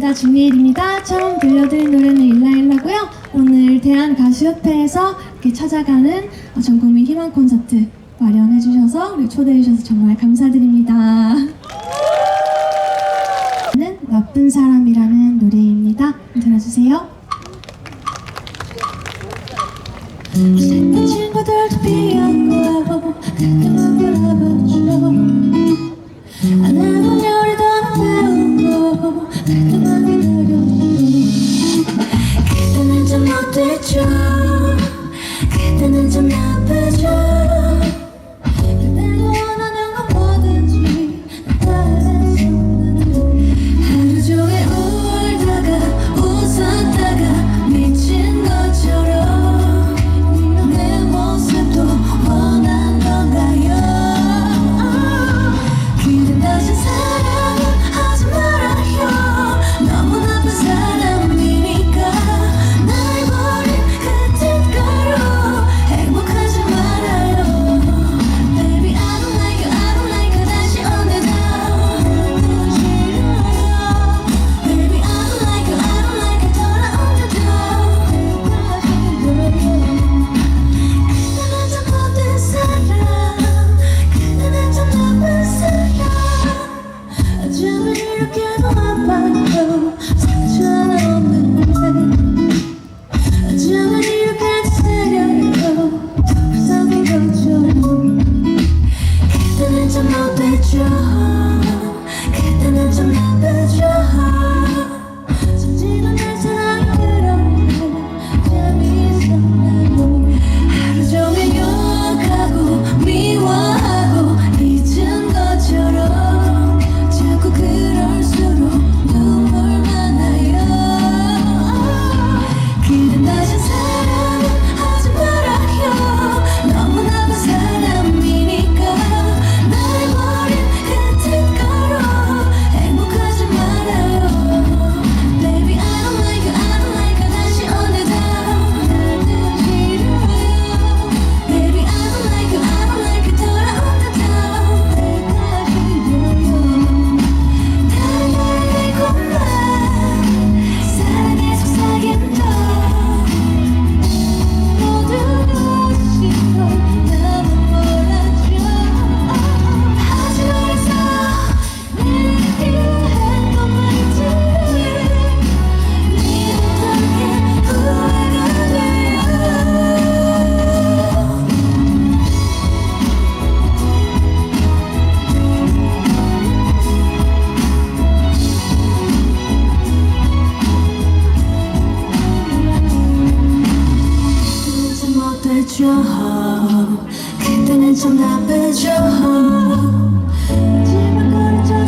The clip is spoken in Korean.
반갑습니다. 주미엘입니다. 처음 들려드릴 노래는 일라일라고요. 오늘 대한가수협회에서 이렇게 찾아가는 전국민 희망 콘서트 마련해주셔서 초대해주셔서 정말 감사드립니다. 는 나쁜 사람이라는 노래입니다. 들어주세요. 음. 친구들도 피었고 know that you're 나쁘죠 그때는 참 나쁘죠 집을 걸어